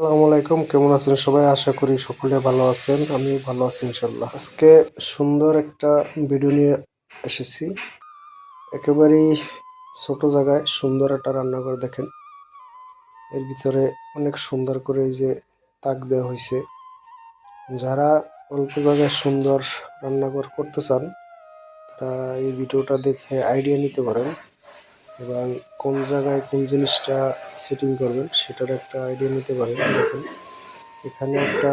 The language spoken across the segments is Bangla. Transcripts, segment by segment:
আসসালামু আলাইকুম, কেমন আছেন সবাই? আশা করি সকলে ভালো আছেন আমি ভালো আছি ইনশাল্লাহ আজকে সুন্দর একটা ভিডিও নিয়ে এসেছি। একেবারেই ছোট জায়গায় সুন্দর একটা রান্নাঘর দেখেন। এর ভিতরে অনেক সুন্দর করে এই যে তাক দেওয়া হয়েছে। যারা অল্প জায়গায় সুন্দর রান্নাঘর করতে চান, তারা এই ভিডিওটা দেখে আইডিয়া নিতে পারেন। এবং কোন জায়গায় কোন জিনিসটা সেটিং করবেন সেটার একটা আইডিয়া নিতে পারেন দেখুন। এখানে একটা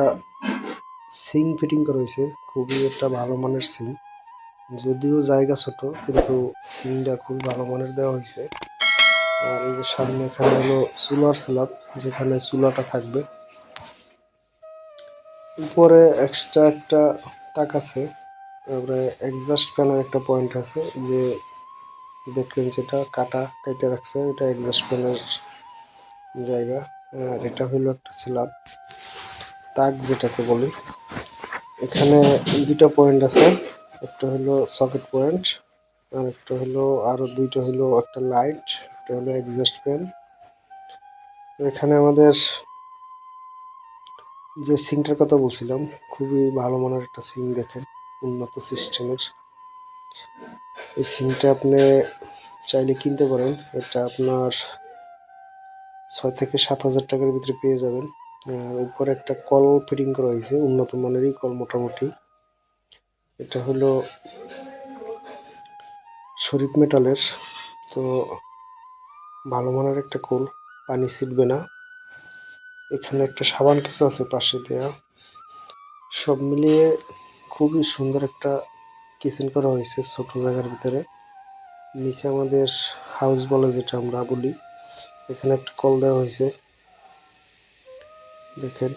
সিং ফিটিং করা হয়েছে, খুবই একটা ভালো মানের সিং যদিও জায়গা ছোট, কিন্তু সিংটা খুব ভালো মানের দেওয়া হয়েছে। আর এই যে সামনে এখানে হলো চুলার স্ল্যাব যেখানে চুলাটা থাকবে। উপরে এক্সট্রা একটা তাক আছে, তারপরে এক্সজাস্ট ফ্যানের একটা পয়েন্ট আছে, যে দেখলেন যেটা, কাটা কেটে রাখছে, এটা ফ্যানের জায়গা। আর এটা হলো একটা স্ল্যাব তাক যেটাকে বলি। এখানে দুইটা পয়েন্ট আছে, একটা হলো সকেট পয়েন্ট আর একটা হলো, আরও দুইটা হলো একটা লাইট একটা হলো এক্সজাস্ট ফ্যান এখানে আমাদের যে সিংটার কথা বলছিলাম, খুবই ভালো মানের একটা সিং দেখেন, উন্নত সিস্টেমের এই সিমটা আপনি চাইলে কিনতে পারেন। এটা আপনার ছয় থেকে সাত হাজার টাকার ভিতরে পেয়ে যাবেন। উপরে একটা কল ফিটিং করা হয়েছে, উন্নত মানেরই কল মোটামুটি। এটা হলো শরীফ মেটালের, তো ভালো মানের একটা কল, পানি ছিটবে না। এখানে একটা সাবান কিছু আছে পাশে দেয়া। সব মিলিয়ে খুবই সুন্দর একটা কিচেন করা হয়েছে ছোট জায়গার ভিতরে। নিচে আমাদের হাউস বলে যেটা আমরা বলি। এখানে একটা কল দেওয়া হয়েছে। দেখেন।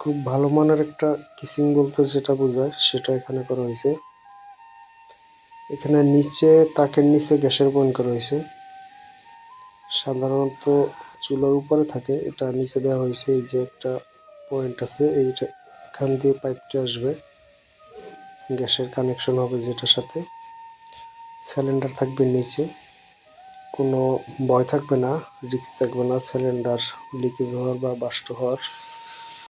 খুব ভালো মানের একটা কিচিং বলতে যেটা বোঝায়, সেটা এখানে করা হয়েছে। এখানে নিচে, তাকের নিচে গ্যাসের পয়েন্ট করা হয়েছে। সাধারণত চুলার উপরে থাকে। এটা নিচে দেওয়া হয়েছে। এই যে একটা পয়েন্ট আছে, এইটা এখান দিয়ে পাইপটি আসবে। গ্যাসের কানেকশন হবে যেটার সাথে। সিলিন্ডার থাকবে নিচে। কোনো ভয় থাকবে না রিক্স থাকবে না। সিলিন্ডার লিকেজ হওয়ার বা বাষ্ট হওয়ার।